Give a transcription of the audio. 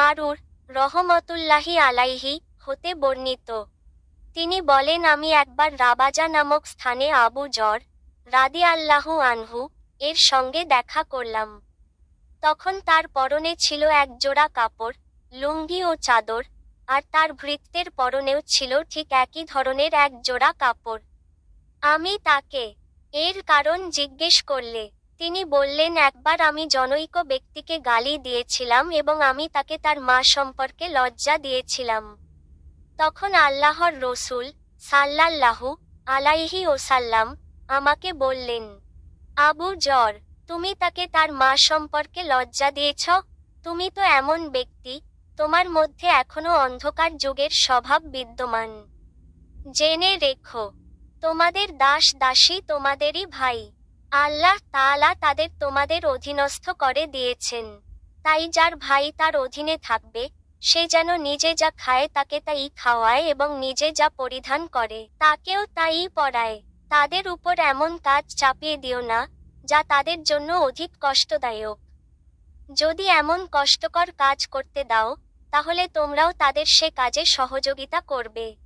মারুর রহমতুল্লাহি আলাইহি হতে বর্ণিত। তিনি বলেন, আমি একবার রাবাজা নামক স্থানে আবু জর রাদি আল্লাহু আনহু এর সঙ্গে দেখা করলাম। তখন তার পরনে ছিল এক জোড়া কাপড়, লুঙ্গি ও চাদর, আর তার ভৃত্যের পরনেও ছিল ঠিক একই ধরনের এক জোড়া কাপড়। আমি তাকে এর কারণ জিজ্ঞেস করলে তিনি বললেন, একবার আমি জনৈক ব্যক্তিকে গালি দিয়েছিলাম এবং আমি তাকে তার মা সম্পর্কে লজ্জা দিয়েছিলাম। তখন আল্লাহর রসুল সাল্লাল্লাহু আলাইহি ওসাল্লাম আমাকে বললেন, আবু জর, তুমি তাকে তার মা সম্পর্কে লজ্জা দিয়েছ? তুমি তো এমন ব্যক্তি, তোমার মধ্যে এখনও অন্ধকার যুগের স্বভাব বিদ্যমান। জেনে রেখো, তোমাদের দাস দাসী তোমাদেরই ভাই। আল্লাহ তাআলা তাদের তোমাদের অধীনস্থ করে দিয়েছেন। তাই যার ভাই তার অধীনে থাকবে, সে যেন নিজে যা খায় তাকে তাই খাওয়ায় এবং নিজে যা পরিধান করে, তাকেও তাই পরায়। তাদের উপর এমন কাজ চাপিয়ে দিও না, যা তাদের জন্য অধিক কষ্টদায়ক। যদি এমন কষ্টকর কাজ করতে দাও, তাহলে তোমরাও তাদের সে কাজে সহযোগিতা করবে।